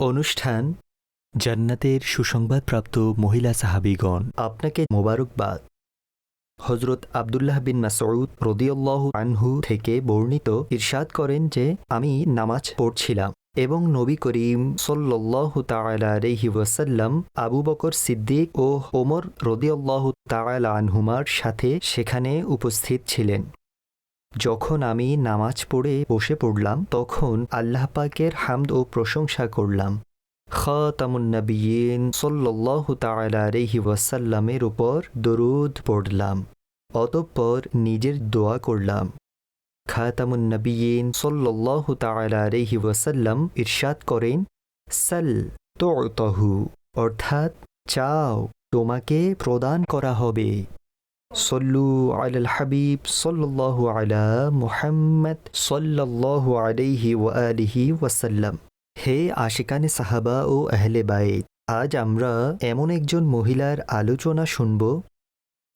অনুষ্ঠান জান্নাতের সুসংবাদপ্রাপ্ত মহিলা সাহাবিগণ। আপনাকে মোবারকবাদ। হজরত আবদুল্লাহ বিন মাসউদ রদিয়াল্লাহ আনহু থেকে বর্ণিত ইরশাদ করেন যে, আমি নামাজ পড়ছিলাম এবং নবী করিম সল্লাহ তালাহি ওয়াসাল্লাম, আবু বকর সিদ্দিক ও ওমর রদিউল্লাহ তালা আনহুমার সাথে সেখানে উপস্থিত ছিলেন। যখন আমি নামাজ পড়ে বসে পড়লাম, তখন আল্লাহ পাকের হামদ ও প্রশংসা করলাম। খাতামুন্নবীন সল্লাহ তালাহি ওয়াসাল্লামের উপর দরুদ পড়লাম, অতঃপর নিজের দোয়া করলাম। খাতামুন্নবীন সল্লাহ তালাহি ওয়াসাল্লাম ইরশাদ করেন, সাল তহু অর্থাৎ চাও, তোমাকে প্রদান করা হবে। সল্লু আলাল হাবিব সল্লাল্লাহু আলা মুহাম্মদ সল্লাল্লাহু আলাইহি ওয়া আলিহি ওয়াসাল্লাম। হে আশিকানে সাহাবা ও আহলে বাইত, আজ আমরা এমন একজন মহিলার আলোচনা শুনব,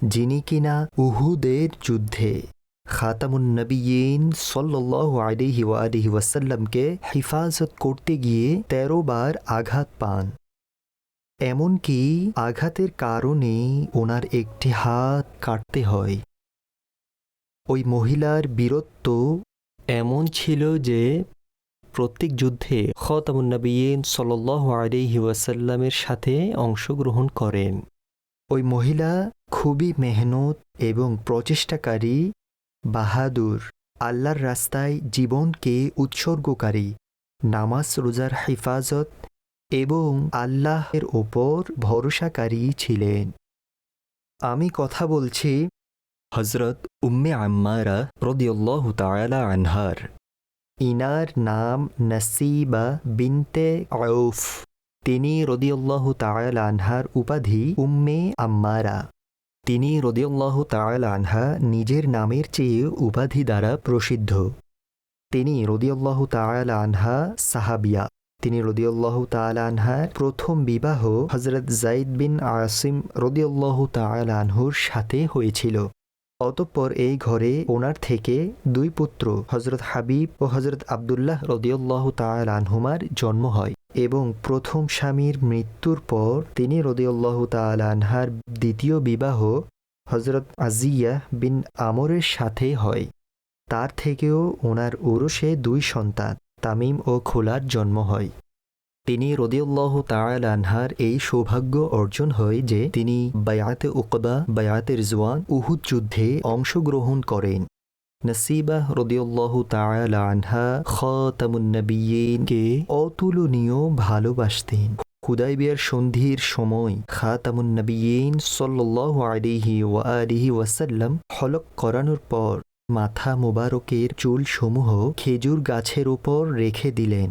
যিনি কিনা উহুদের যুদ্ধে খাতামুন নবীন ওয়া আলিহি ওয়াসাল্লামকে হিফাজত করতে গিয়ে তেরো বার আঘাত পান। এমনকি আঘাতের কারণে ওনার একটি হাত কাটতে হয়। ওই মহিলার বীরত্ব এমন ছিল যে প্রত্যেক যুদ্ধে খতামুন্নবীন সাল্লাহ আলিহি ওয়াসাল্লামের সাথে অংশগ্রহণ করেন। ওই মহিলা খুবই মেহনত এবং প্রচেষ্টাকারী, বাহাদুর, আল্লাহর রাস্তায় জীবনকে উৎসর্গকারী, নামাজ রোজার হেফাজত এবং আল্লাহের ওপর ভরসাকারী ছিলেন। আমি কথা বলছি হজরত উম্মে আম্মারা রদিয়াল্লাহ তায়ালা আনহার। ইনার নাম নসিবা বিনতে আউফ তিনি রদিয়াল্লাহ তায়ালা আনহার উপাধি উম্মে আম্মারা। তিনি রদিয়াল্লাহ তায়ালা আনহা নিজের নামের চেয়ে উপাধি দ্বারা প্রসিদ্ধ। তিনি রদিয়াল্লাহ তায়ালা আনহা সাহাবিয়া। তিনি রদিউল্লাহ তালানহার প্রথম বিবাহ হজরত জাইদ বিন আসিম রদিউল্লাহ তালানহুর সাথে হয়েছিল। অতঃপর এই ঘরে ওনার থেকে দুই পুত্র হজরত হাবিব ও হজরত আবদুল্লাহ রদিউল্লাহ তালানহুমার জন্ম হয় এবং প্রথম স্বামীর মৃত্যুর পর তিনি রদিউল্লাহ তালানহার দ্বিতীয় বিবাহ হজরত আজিয়া বিন আমরের সাথে হয়। তার থেকেও ওনার ওরসে দুই সন্তান। তামিম ও খোলার জন্ম হয়। তিনি রদিউল্লাহ তায়াল আনহার এই সৌভাগ্য অর্জন হয় যে তিনি বায়াতে উকবা বায়াতে রিজওয়ান উহুদ যুদ্ধে অংশগ্রহণ করেন। নসিবাহ রদিউল্লাহ তায়াল আনহা খতামুন্নবীনকে অতুলনীয় ভালোবাসতেন। হুদাইবিয়ার সন্ধির সময় খাতামুন্নবীন সাল্লাহ আলিহি ওয়া আলিহি ওয়াসাল্লাম হলক করানোর পর মাথা মোবারকের চুলসমূহ খেজুর গাছের উপর রেখে দিলেন।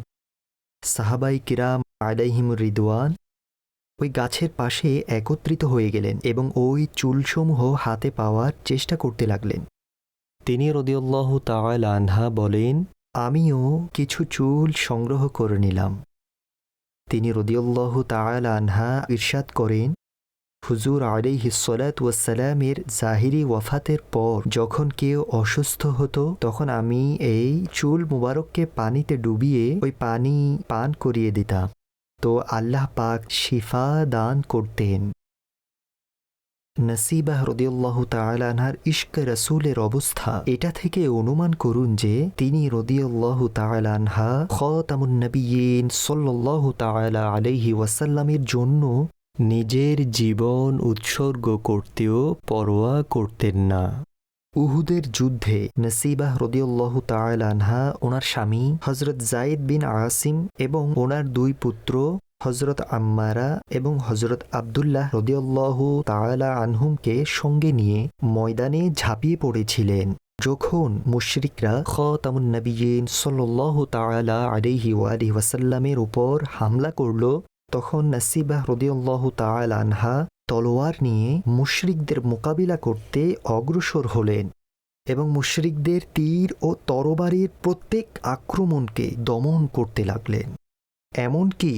সাহাবাই কিরাম আলাইহিম রিদওয়ান ওই গাছের পাশে একত্রিত হয়ে গেলেন এবং ওই চুলসমূহ হাতে পাওয়ার চেষ্টা করতে লাগলেন। তিনি রদিউল্লাহ তাওয়াল আনহা বলেন, আমিও কিছু চুল সংগ্রহ করে নিলাম। তিনি রদিউল্লাহ তাওয়াল আনহা ইরশাদ করেন হুজুর আলিহি সলাতামের জাহিরি ওয়াফাতের পর যখন কেউ অসুস্থ হতো, তখন আমি এই চুল মুবারককে পানিতে ডুবিয়ে ওই পানি পান করিয়ে দিতাম। তো আল্লাহ পাক শিফা দান করতেন। নসিবাহ রদিউল্লাহ তালানহার ইস্ক রসুলের অবস্থা। এটা থেকে অনুমান করুন যে তিনি রদিউল্লাহ তালানহা খতামুন্নবীন সল্লাহ তালা আলহি ওয়াসাল্লামের জন্য নিজের জীবন উৎসর্গ করতেও পরোয়া করতেন না। উহুদের যুদ্ধে নসিবাহ রদিউল্লাহ তালানহা ওনার স্বামী হজরত জাইদ বিন আসিম এবং ওনার দুই পুত্র হজরত আম্মারা এবং হজরত আবদুল্লাহ রদিউল্লাহ তালা আনহুমকে সঙ্গে নিয়ে ময়দানে ঝাঁপিয়ে পড়েছিলেন। যখন মুশরিকরা খতামুন্নবীন সল্লাহ তালা আলিহি ওয়াসাল্লামের উপর হামলা করল তখন নাসিবাহ রদিউল্লাহ তাল আনহা তলোয়ার নিয়ে মুশরিকদের মোকাবিলা করতে অগ্রসর হলেন এবং মুশরিকদের তীর ও তরবারির প্রত্যেক আক্রমণকে দমন করতে লাগলেন। এমনকি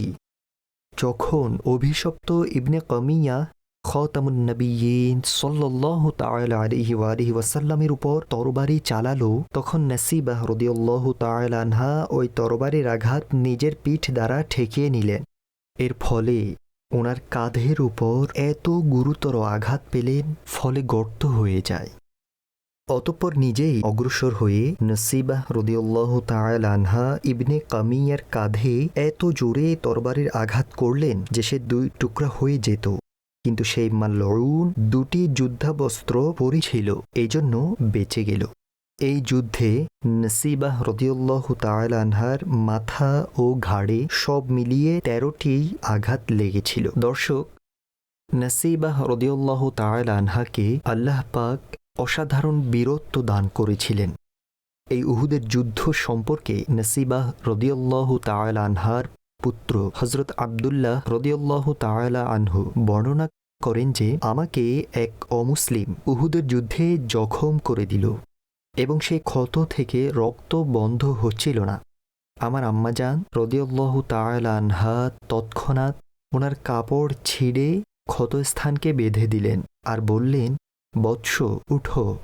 যখন অভিশপ্ত ইবনে কমিয়া খতামুন নবীন সাল্লাল্লাহু তাআলা আলাইহি আলিহি ওয়াসাল্লামের উপর তরবারি চালালো, তখন নাসিবাহ রাদিয়াল্লাহু তাআলা আনহা ওই তরবারির আঘাত নিজের পিঠ দ্বারা ঠেকিয়ে নিলেন। এর ফলে ওনার কাঁধের উপর এত গুরুতর আঘাত পেলেন ফলে গর্ত হয়ে যায়। অতঃপর নিজেই অগ্রসর হয়ে নসিবাহ রদিউল্লাহ আনহা ইবনে কামিয়ার কাঁধে এত জোরে তরবারির আঘাত করলেন যে সে দুই টুকরা হয়ে যেত। কিন্তু সেই মাল্লউন দুটি যুদ্ধাবস্ত্র পরিছিল, এজন্য বেঁচে গেল। এই যুদ্ধে নসিবাহ রদিউল্লাহ তায়াল আনহার মাথা ও ঘাড়ে সব মিলিয়ে তেরোটি আঘাত লেগেছিল। দর্শক, নসিবাহ রদিউল্লাহ তায়াল আনহাকে আল্লাহ পাক অসাধারণ বীরত্ব দান করেছিলেন। এই উহুদের যুদ্ধ সম্পর্কে নসিবাহ রদিউল্লাহ তায়াল আনহার পুত্র হজরত আবদুল্লাহ রদিউল্লাহ তায়ালা আনহু বর্ণনা করেন যে, আমাকে এক অমুসলিম উহুদের যুদ্ধে জখম করে দিল। এবং সেই ক্ষত থেকে রক্ত বন্ধ হচ্ছিল না। আমার আম্মাজান রদিউল্লাহ তায়ালা আনহা তৎক্ষণাৎ ওনার কাপড় ছিঁড়ে ক্ষতস্থানকে বেঁধে দিলেন আর বললেন, বৎস, উঠো,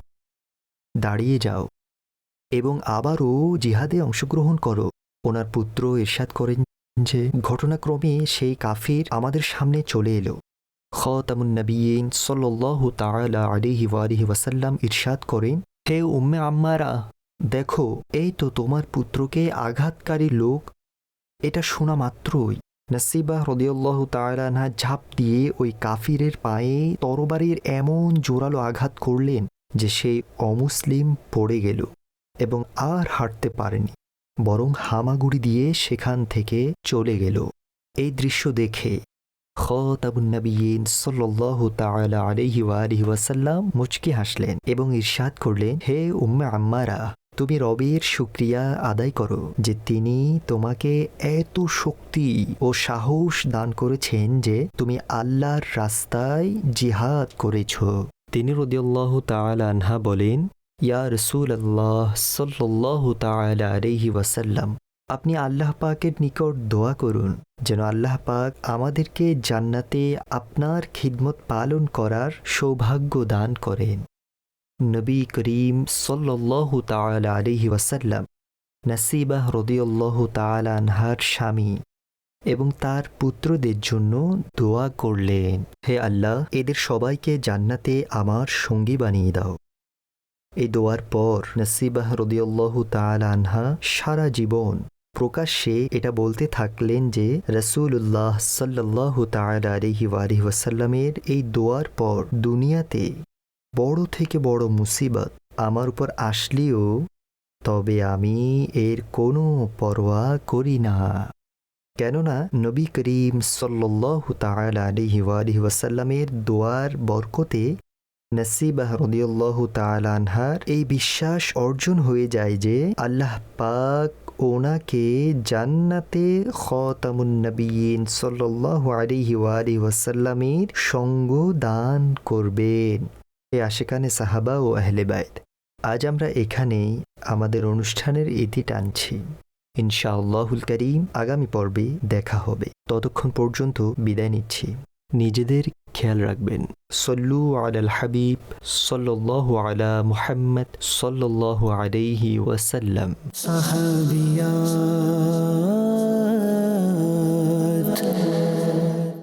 দাঁড়িয়ে যাও এবং আবারও জিহাদে অংশগ্রহণ করো। ওনার পুত্র ইরশাদ করেন যে, ঘটনাক্রমে সেই কাফির আমাদের সামনে চলে এলো। খতামুন নবীন সাল্লাহ তাআলা আলিহি ওয়ালিহি ওয়াসাল্লাম ইরশাদ করেন হে উম্মে আম্মারা, দেখো, এই তো তোমার পুত্রকে আঘাতকারী লোক। এটা শোনা মাত্রই। নাসিবা হৃদয়ল্লাহ তায়ালানা ঝাঁপ দিয়ে ওই কাফিরের পায়ে তরবারির এমন জোরালো আঘাত করলেন যে সেই অমুসলিম পড়ে গেল এবং আর হাঁটতে পারেনি, বরং হামাগুড়ি দিয়ে সেখান থেকে চলে গেল। এই দৃশ্য দেখে খতাবুন্নবীন সাল্লাহ তাআলা আলাইহি ওয়ালিহি ওয়াসাল্লাম মুচকি হাসলেন এবং ইরশাদ করলেন, হে উম্মে আম্মারা, তুমি রবের শুক্রিয়া আদায় করো যে তিনি তোমাকে এত শক্তি ও সাহস দান করেছেন যে তুমি আল্লাহর রাস্তায় জিহাদ করেছ। তিনি রদিয়াল্লাহ আনহা বলেন, ইয়া রসুল আল্লাহ সাল্লাহ তাআলা আলাইহি ওয়াসাল্লাম আপনি আল্লাহ পাকের নিকট দোয়া করুন, যেন আল্লাহ পাক আমাদেরকে জান্নাতে আপনার খিদমত পালন করার সৌভাগ্য দান করেন। নবী করিম সাল্লাহ তাআলা আলিহি ওয়াসাল্লাম, নাসিবাহ রদিউল্লাহ তাআলা আনহার স্বামী এবং তার পুত্রদের জন্য দোয়া করলেন, হে আল্লাহ, এদের সবাইকে জান্নাতে আমার সঙ্গী বানিয়ে দাও। এই দোয়ার পর নসিবাহ রদিউল্লাহ তাআলা আনহা সারা জীবন প্রকাশ্যে এটা বলতে থাকলেন যে রসুল্লাহ সাল্লাহ তাআলা আলিহি ওয়ালিহি ওয়াসাল্লামের এই দোয়ার পর দুনিয়াতে বড় থেকে বড় মুসিবত আমার উপর আসলেও তবে আমি এর কোনো পরোয়া করি না। কেননা নবী করিম সাল্লাহ তাআলা আলিহি ওয়ালিহি ওয়াসাল্লামের দোয়ার বরকতে নসিবাহ রদিউল্লাহ তাআলা আনহার এই বিশ্বাস অর্জন হয়ে যায় যে আল্লাহ পাক ওনাকে জান্নাতে খতামুন নবীন সাল্লাহ আলিহি ওয়ালিহি ওয়াসাল্লামের সঙ্গ দান করবেন। এ আশেকানে সাহাবা ও আহলে বাইত। আজ আমরা এখানেই আমাদের অনুষ্ঠানের ইতি টানছি। ইনশাআল্লাহুল করিম আগামী পর্বে দেখা হবে। ততক্ষণ পর্যন্ত বিদায় নিচ্ছি। নিজেদের كال راكبن صلوا على الحبيب صلى الله على محمد صلى الله عليه وسلم.